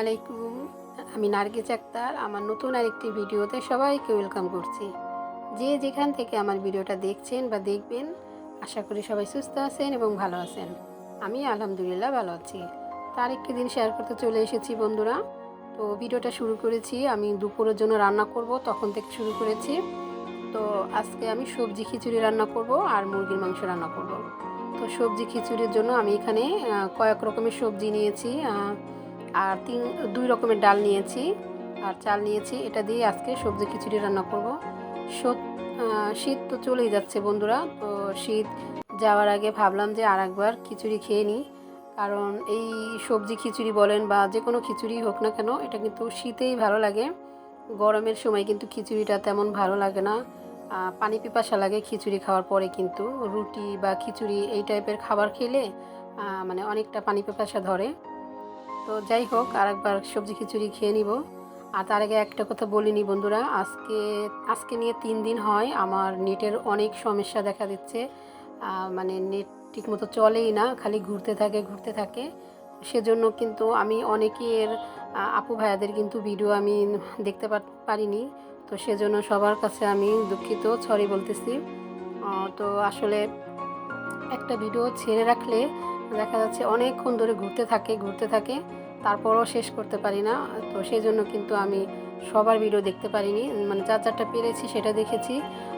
আলাইকুম। আমি নার্গিস আক্তার, আমার নতুন আরেকটি ভিডিওতে সবাইকে ওয়েলকাম করছি। যে যেখান থেকে আমার ভিডিওটা দেখছেন বা দেখবেন, আশা করি সবাই সুস্থ আছেন এবং ভালো আছেন। আমি আলহামদুলিল্লাহ ভালো আছি। তার একটি দিন শেয়ার করতে চলে এসেছি বন্ধুরা। তো ভিডিওটা শুরু করেছি, আমি দুপুরের জন্য রান্না করব, তখন থেকে শুরু করেছি। তো আজকে আমি সবজি খিচুড়ি রান্না করব আর মুরগির মাংস রান্না করব। তো সবজি খিচুড়ির জন্য আমি এখানে কয়েক রকমের সবজি নিয়েছি। আর তিন, দুই রকমের ডাল নিয়েছি। আর চাল নিয়েছি, এটা দিয়ে আজকে সবজি খিচুড়ি রান্না করব। শীত তো চলেই যাচ্ছে বন্ধুরা, তো শীত যাওয়ার আগে ভাবলাম যে আর একবার খিচুড়ি খেয়ে নিই। কারণ এই সবজি খিচুড়ি বলেন বা যে কোনো খিচুড়ি হোক না কেন, এটা কিন্তু শীতেই ভালো লাগে। গরমের সময় কিন্তু খিচুড়িটা তেমন ভালো লাগে না। পানি পিপাসা লাগে খিচুড়ি খাওয়ার পরে কিন্তু। রুটি বা খিচুড়ি এই টাইপের খাবার খেলে মানে অনেকটা পানি পিপাসা ধরে। তো যাই হোক আর একবার সবজি খিচুড়ি খেয়ে নিব। আর তার আগে একটা কথা বলিনি বন্ধুরা, আজকে আজকে নিয়ে তিন দিন হয়, আমার নেটের অনেক সমস্যা দেখা দিচ্ছে। মানে নেট ঠিকমতো চলেই না, খালি ঘুরতে থাকে ঘুরতে থাকে। সেজন্য কিন্তু আমি অনেকের আপু ভাইয়াদের কিন্তু ভিডিও আমি দেখতে পার- পারিনি। তো সেজন্য সবার কাছে আমি দুঃখিত সরি বলতেছি। তো আসলে একটা ভিডিও ছেড়ে রাখলে দেখা যাচ্ছে অনেকক্ষণ ধরে ঘুরতে থাকে ঘুরতে থাকে। তারপরও শেষ করতে পারি না। তো সেই জন্য কিন্তু আমি সবার ভিডিও দেখতে পারিনি। মানে যার চারটা পেরেছি সেটা দেখেছি।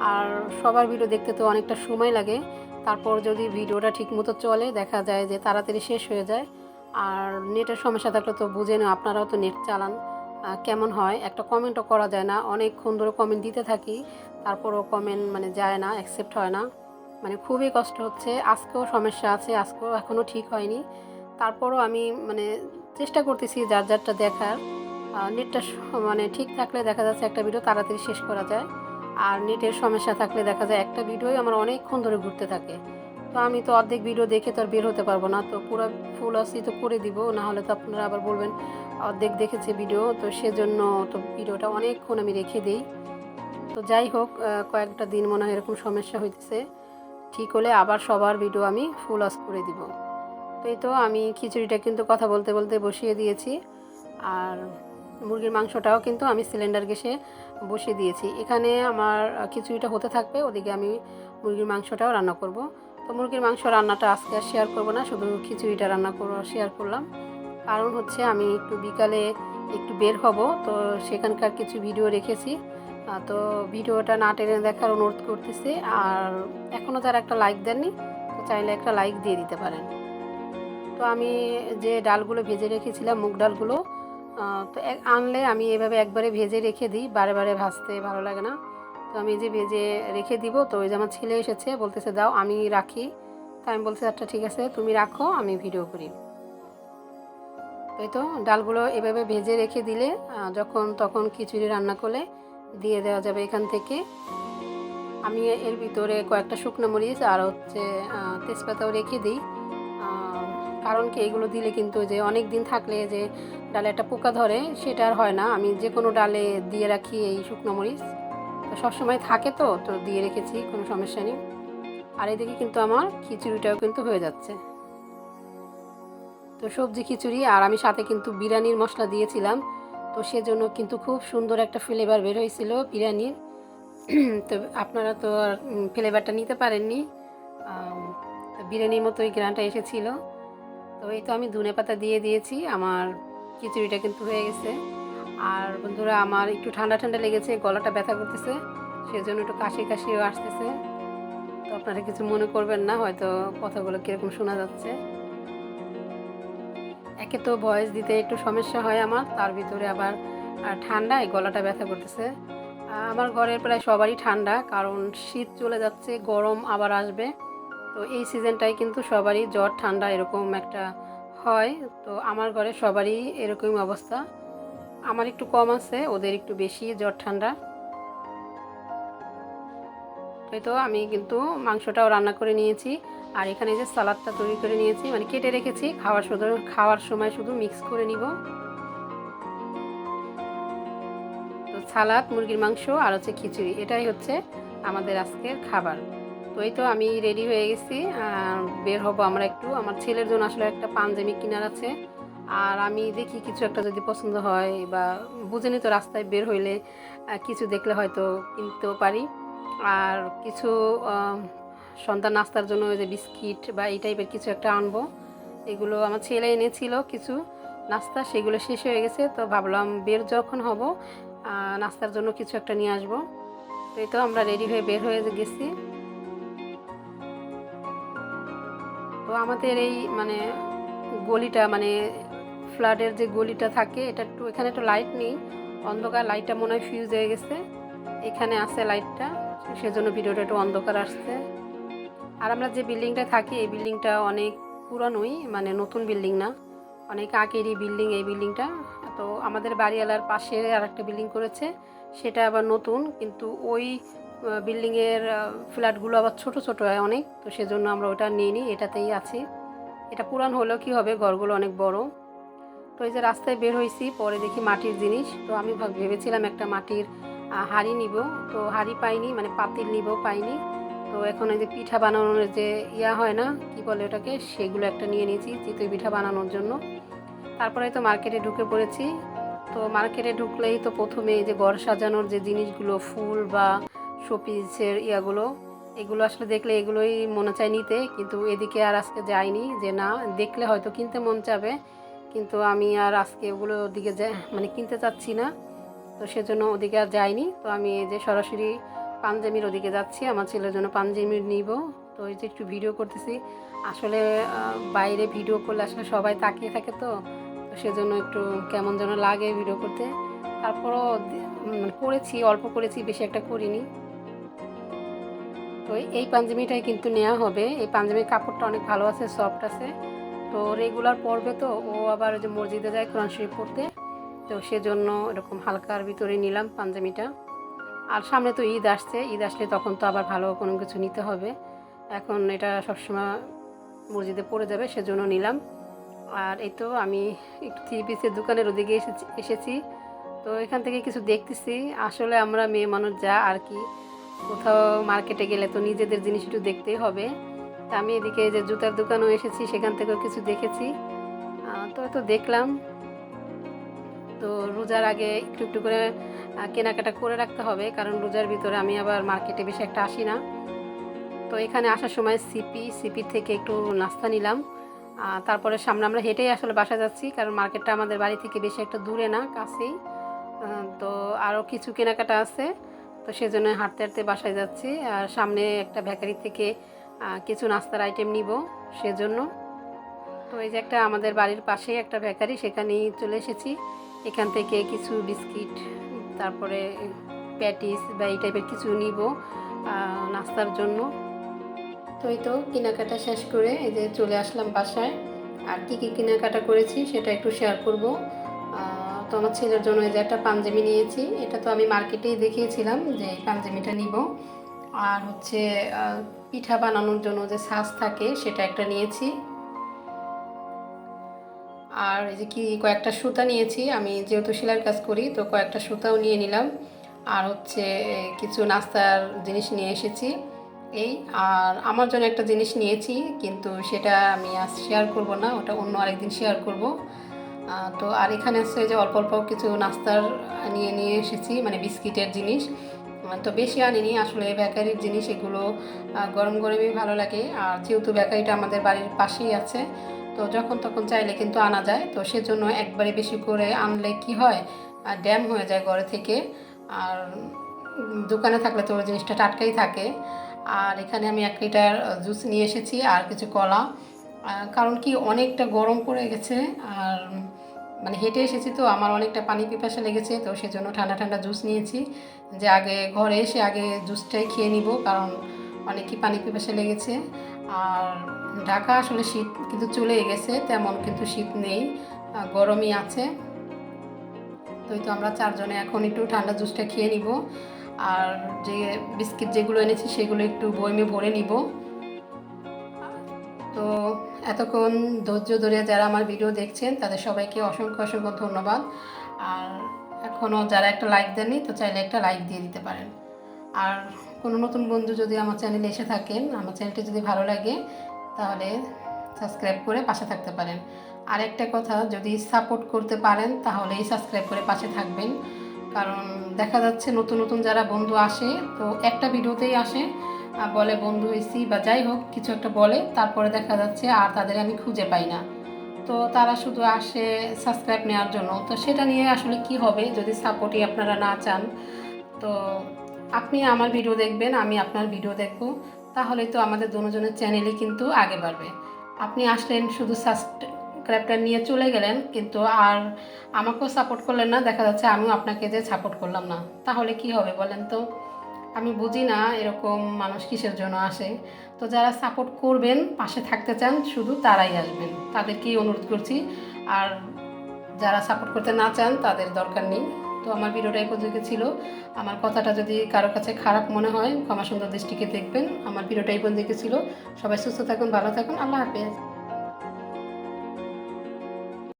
আর সবার ভিডিও দেখতে তো অনেকটা সময় লাগে। তারপর যদি ভিডিওটা ঠিকমতো চলে, দেখা যায় যে তাড়াতাড়ি শেষ হয়ে যায়। আর নেটের সমস্যা থাকলে তো বুঝে না, আপনারাও তো নেট চালান। কেমন হয়? একটা কমেন্টও করা যায় না। অনেকক্ষণ ধরে কমেন্ট দিতে থাকি। তারপরও কমেন্ট মানে যায় না অ্যাকসেপ্ট হয় না। মানে খুবই কষ্ট হচ্ছে। আজকেও সমস্যা আছে, আজকেও এখনও ঠিক হয়নি। তারপরও আমি মানে চেষ্টা করতেছি যার যারটা দেখার। নেটটা মানে ঠিক থাকলে দেখা যাচ্ছে একটা ভিডিও তাড়াতাড়ি শেষ করা যায়। আর নেটের সমস্যা থাকলে দেখা যায় একটা ভিডিওই আমার অনেকক্ষণ ধরে ঘুরতে থাকে। তো আমি তো অর্ধেক ভিডিও দেখে তো আর বের হতে পারব না। তো পুরো ফুল আসি তো করে দিব না হলে তো আপনারা আবার বলবেন অর্ধেক দেখেছে ভিডিও তো সেজন্য তো ভিডিওটা অনেকক্ষণ আমি রেখে দিই। তো যাই হোক কয়েকটা দিন মনে হয় এরকম সমস্যা হইতেছে। ঠিক হলে আবার সবার ভিডিও আমি ফুল অস করে দিব। তো এই তো আমি খিচুড়িটা কিন্তু কথা বলতে বলতে বসিয়ে দিয়েছি। আর মুরগির মাংসটাও কিন্তু আমি সিলিন্ডার গ্যাসে বসিয়ে দিয়েছি। এখানে আমার খিচুড়িটা হতে থাকবে, ওদিকে আমি মুরগির মাংসটাও রান্না করব। তো মুরগির মাংস রান্নাটা আজকে আর শেয়ার করব না, শুধু খিচুড়িটা রান্না শেয়ার করলাম। কারণ হচ্ছে আমি একটু বিকালে একটু বের হব, তো সেখানকার কিছু ভিডিও রেখেছি। তো ভিডিওটা না টেনে দেখার অনুরোধ করতেছি। আর এখনও যারা একটা লাইক দেননি, তো চাইলে একটা লাইক দিয়ে দিতে পারেন। তো আমি যে ডালগুলো ভেজে রেখেছিলাম, মুগ ডালগুলো তো আনলে আমি এভাবে একবারে ভেজে রেখে দিই, বারে বারে ভাজতে ভালো লাগে না। তো আমি যে ভেজে রেখে দিব, তো ওই যে আমার ছেলে এসেছে, বলতেছে, দাও, আমি রাখি। তো আমি বলছি আচ্ছা ঠিক আছে, তুমি রাখো, আমি ভিডিও করি। এই তো, ডালগুলো এভাবে ভেজে রেখে দিলে যখন তখন খিচুড়ি রান্না করলে দিয়ে দেওয়া যাবে এখান থেকে। আমি এর ভিতরে কয়েকটা শুকনো মরিচ আর হচ্ছে তেজপাতাও রেখে দিই। কারণ কি, এগুলো দিলে কিন্তু যে অনেক দিন থাকলে যে ডালে একটা পোকা ধরে, সেটা আর হয় না। আমি যে কোনো ডালে দিয়ে রাখি এই শুকনো মরিচ। তো সবসময় থাকে তো তো দিয়ে রেখেছি, কোনো সমস্যা নেই। আর এদিকে কিন্তু আমার খিচুড়িটাও কিন্তু হয়ে যাচ্ছে। তো সবজি খিচুড়ি, আর আমি সাথে কিন্তু বিরিয়ানির মশলা দিয়েছিলাম। তো সেজন্য কিন্তু খুব সুন্দর একটা ফ্লেভার বের হয়েছিল বিরিয়ানির তো আপনারা তো আর ফ্লেভারটা নিতে পারেননি। বিরিয়ানির মতো ওই গ্রানটা এসেছিল। তো এই তো আমি ধনে পাতা দিয়ে দিয়েছি, আমার খিচুড়িটা কিন্তু হয়ে গেছে। আর বন্ধুরা, আমার একটু ঠান্ডা ঠান্ডা লেগেছে, গলাটা ব্যথা করতেছে, সেজন্য একটু কাশি কাশিও আসতেছে। তো আপনারা কিছু মনে করবেন না, হয়তো কথাগুলো কীরকম শোনা যাচ্ছে। একে তো ভয়েস দিতে একটু সমস্যা হয় আমার। তার ভিতরে আবার ঠান্ডায় গলাটা ব্যথা করতেছে। আমার ঘরের প্রায় সবারই ঠান্ডা, কারণ শীত চলে যাচ্ছে, গরম আবার আসবে। তো এই সিজনটাই কিন্তু সবারই জ্বর, ঠান্ডা এরকম একটা হয়। তো আমার ঘরে সবারই এরকম অবস্থা। আমার একটু কম আছে, ওদের একটু বেশি জ্বর, ঠান্ডা। তো আমি কিন্তু মাংসটাও রান্না করে নিয়েছি। আর এখানে যে সালাদটা তৈরি করে নিয়েছি মানে কেটে রেখেছি, খাওয়ার শুধু, খাওয়ার সময় শুধু মিক্স করে নিব। তো সালাদ, মুরগির মাংস আর হচ্ছে খিচুড়ি, এটাই হচ্ছে আমাদের আজকের খাবার। তো এই তো আমি রেডি হয়ে গেছি বের হব আমরা একটু। আমার ছেলের জন্য আসলে একটা পাঞ্জাবি কেনার আছে। আর আমি দেখি কিছু একটা যদি পছন্দ হয় বা বুঝেনি তো রাস্তায় বের হইলে কিছু দেখলে হয়তো কিনতেও পারি। আর কিছু সন্ধ্যা নাস্তার জন্য ওই যে বিস্কিট বা এই টাইপের কিছু একটা আনব। এগুলো আমার ছেলে এনেছিল কিছু নাস্তা, সেগুলো শেষ হয়ে গেছে। তো ভাবলাম বের যখন হব নাস্তার জন্য কিছু একটা নিয়ে আসব। তো এই তো আমরা রেডি হয়ে বের হয়ে গেছি। তো আমাদের এই মানে গলিটা মানে ফ্লাডের যে গলিটা থাকে, এটা একটু এখানে একটু লাইট নেই। অন্ধকার লাইটটা মনে হয় ফিউজ হয়ে গেছে। এখানে আছে লাইটটা সেজন্য ভিডিওটা একটু অন্ধকার আসছে। আর আমরা যে বিল্ডিংটা থাকি, এই বিল্ডিংটা অনেক পুরানোই মানে নতুন বিল্ডিং না। অনেক আগেরই বিল্ডিং এই বিল্ডিংটা তো আমাদের বাড়িওয়ালার পাশে আর একটা বিল্ডিং করেছে, সেটা আবার নতুন, কিন্তু ওই বিল্ডিংয়ের ফ্ল্যাটগুলো আবার ছোট ছোট হয় অনেক। তো সেজন্য আমরা ওটা নিয়ে নিই, এটাতেই আছি। এটা পুরান হলেও কি হবে, ঘরগুলো অনেক বড়। তো এই যে রাস্তায় বের হয়েছি পরে দেখি মাটির জিনিস। তো আমি ভাব- ভেবেছিলাম একটা মাটির হাঁড়ি নিব। তো হাঁড়ি পাইনি মানে পাতিল নিব পাইনি। তো এখন এই যে পিঠা বানানোর যে ইয়া হয় না, কি বলে ওটাকে, সেগুলো একটা নিয়ে নিয়েছি চিতই পিঠা বানানোর জন্য। তারপরে তো মার্কেটে ঢুকে পড়েছি। তো মার্কেটে ঢুকলেই তো প্রথমে এই যে ঘর সাজানোর যে জিনিসগুলো, ফুল বা শোপিসের ইয়াগুলো, এগুলো আসলে দেখলে এগুলোই মনে চায় নিতে। কিন্তু এদিকে আর আজকে যাইনি, যে না, দেখলে হয়তো কিনতে মন চাবে, কিন্তু আমি আর আজকে ওগুলো ওদিকে মানে কিনতে চাচ্ছি না। তো সেজন্য ওদিকে আর যাইনি। তো আমি এই যে সরাসরি পাঞ্জাবির ওদিকে যাচ্ছি, আমার ছেলের জন্য পাঞ্জাবি নিব। তো এই যে একটু ভিডিও করতেছি, আসলে বাইরে ভিডিও করলে আসলে সবাই তাকিয়ে থাকে তো সেজন্য একটু কেমন যেন লাগে ভিডিও করতে। তারপরও দি- করেছি, অল্প করেছি, বেশি একটা করিনি। তো এই পাঞ্জাবিটাই কিন্তু নেওয়া হবে। এই পাঞ্জাবির কাপড়টা অনেক ভালো আছে, সফট আছে। তো রেগুলার পরবে তো, ও আবার ওই যে মসজিদে যায় কোরআন শরীফ পড়তে। তো সেজন্য এরকম হালকার ভিতরে নিলাম পাঞ্জাবিটা আর সামনে তো ঈদ আসছে, ঈদ আসলে তখন তো আবার ভালো কোনো কিছু নিতে হবে। এখন এটা সবসময় মসজিদে পড়ে যাবে, সেজন্য নিলাম। আর এই তো আমি একটু থ্রি পিসের দোকানের ওদিকে এসেছি এসেছি। তো এখান থেকে কিছু দেখতেছি। আসলে আমরা মেয়ে মানুষ যা, আর কি। কোথাও মার্কেটে গেলে তো নিজেদের জিনিস একটু দেখতেই হবে। তা আমি এদিকে যে জুতার দোকানও এসেছি, সেখান থেকেও কিছু দেখেছি। তো তো দেখলাম। তো রোজার আগে একটু একটু করে কেনাকাটা করে রাখতে হবে। কারণ রোজার ভিতরে আমি আবার মার্কেটে বেশি একটা আসি না। তো এখানে আসার সময় সিপি সিপি থেকে একটু নাস্তা নিলাম। তারপরে সামনে আমরা হেঁটেই আসলে বাসা যাচ্ছি। কারণ মার্কেটটা আমাদের বাড়ি থেকে বেশি একটা দূরে না, কাছেই। তো আরও কিছু কেনাকাটা আছে। তো সেজন্য হাঁটতে হাঁটতে বাসায় যাচ্ছি। আর সামনে একটা বেকারি থেকে কিছু নাস্তার আইটেম নিব সেজন্য। তো এই যে একটা আমাদের বাড়ির পাশেই একটা বেকারি সেখানেই চলে এসেছি। এখান থেকে কিছু বিস্কিট, তারপরে প্যাটিস বা এই টাইপের কিছু নিব নাস্তার জন্য। তো এই তো কেনাকাটা শেষ করে এই যে চলে আসলাম বাসায়। আর কী কী কেনাকাটা করেছি সেটা একটু শেয়ার করব। তো আমার ছেলের জন্য এই যে একটা পাঞ্জাবি নিয়েছি। এটা তো আমি মার্কেটেই দেখিয়েছিলাম যে এই পাঞ্জাবিটা নিব। আর হচ্ছে পিঠা বানানোর জন্য যে সাজ থাকে সেটা একটা নিয়েছি। আর এই যে কি, কয়েকটা সুতা নিয়েছি। আমি যেহেতু সেলাইয়ের কাজ করি, তো কয়েকটা সুতাও নিয়ে নিলাম। আর হচ্ছে কিছু নাস্তার জিনিস নিয়ে এসেছি। এই, আর আমার জন্য একটা জিনিস নিয়েছি, কিন্তু সেটা আমি আজ শেয়ার করব না, ওটা অন্য আরেকদিন শেয়ার করব। তো আর এখানে হচ্ছে যে অল্প অল্প কিছু নাস্তার নিয়ে নিয়ে এসেছি মানে বিস্কিটের জিনিস। তো বেশি আনিনি, আসলে বেকারির জিনিস এগুলো গরম গরমই ভালো লাগে। আর যেহেতু বেকারিটা আমাদের বাড়ির পাশেই আছে তো যখন তখন চাইলে কিন্তু আনা যায়। তো সেজন্য একবারে বেশি করে আনলে কি হয়? ড্যাম হয়ে যায় ঘরে থেকে। আর দোকানে থাকলে তো জিনিসটা টাটকাই থাকে। আর এখানে আমি এক লিটার জুস নিয়ে এসেছি আর কিছু কলা। কারণ কি অনেকটা গরম পড়ে গেছে। আর মানে হেঁটে এসেছি তো, আমার অনেকটা পানি পিপাসা লেগেছে। তো সেজন্য ঠান্ডা ঠান্ডা জুস নিয়েছি। যে আগে ঘরে এসে আগে জুসটাই খেয়ে নিব, কারণ অনেকই পানি পিপাসা লেগেছে। আর ঢাকা আসলে শীত কিন্তু চলে গেছে, তেমন কিন্তু শীত নেই গরমই আছে। তো তো আমরা চারজনে এখন একটু ঠান্ডা জুসটা খেয়ে নিব, আর যে বিস্কিট যেগুলো এনেছি সেগুলো একটু বয়মে ভরে নিব। তো এতক্ষণ ধৈর্য ধরে যারা আমার ভিডিও দেখছেন, তাদের সবাইকে অসংখ্য অসংখ্য ধন্যবাদ। আর এখনও যারা একটা লাইক দেননি, তো চাইলে একটা লাইক দিয়ে দিতে পারেন। আর কোনো নতুন বন্ধু যদি আমার চ্যানেলে এসে থাকেন, আমার চ্যানেলটি যদি ভালো লাগে তাহলে সাবস্ক্রাইব করে পাশে থাকতে পারেন। আর একটা কথা, যদি সাপোর্ট করতে পারেন, তাহলেই সাবস্ক্রাইব করে পাশে থাকবেন। কারণ দেখা যাচ্ছে নতুন নতুন যারা বন্ধু আসে, তো একটা ভিডিওতেই আসে বলে বন্ধু হয়েছি বা যাই হোক, কিছু একটা বলে, তারপরে দেখা যাচ্ছে আর তাদের আমি খুঁজে পাই না। তো তারা শুধু আসে সাবস্ক্রাইব নেওয়ার জন্য। তো সেটা নিয়ে আসলে কি হবে, যদি সাপোর্টই আপনারা না চান? তো আপনি আমার ভিডিও দেখবেন, আমি আপনার ভিডিও দেখব। তাহলে তো আমাদের দুজনের চ্যানেলই কিন্তু আগে বাড়বে। আপনি আসলেন শুধু সাবস্ক্রাইবটা নিয়ে চলে গেলেন, কিন্তু আর আমাকেও সাপোর্ট করলেন না। দেখা যাচ্ছে আমিও আপনাকে যে সাপোর্ট করলাম না। তাহলে কি হবে বলেন তো? আমি বুঝি না এরকম মানুষ কিসের জন্য আসে। তো যারা সাপোর্ট করবেন, পাশে থাকতে চান, শুধু তারাই আসবেন। তাদেরকেই অনুরোধ করছি। আর যারা সাপোর্ট করতে না চান, তাদের দরকার নেই। তো আমার ভিডিওটা পর্যন্ত ছিল। আমার কথাটা যদি কারও কাছে খারাপ মনে হয়, ক্ষমা সুন্দর দৃষ্টিকে দেখবেন। আমার ভিডিওটা এই ছিল। সবাই সুস্থ থাকুন, ভালো থাকুন। আল্লাহ হাফেজ।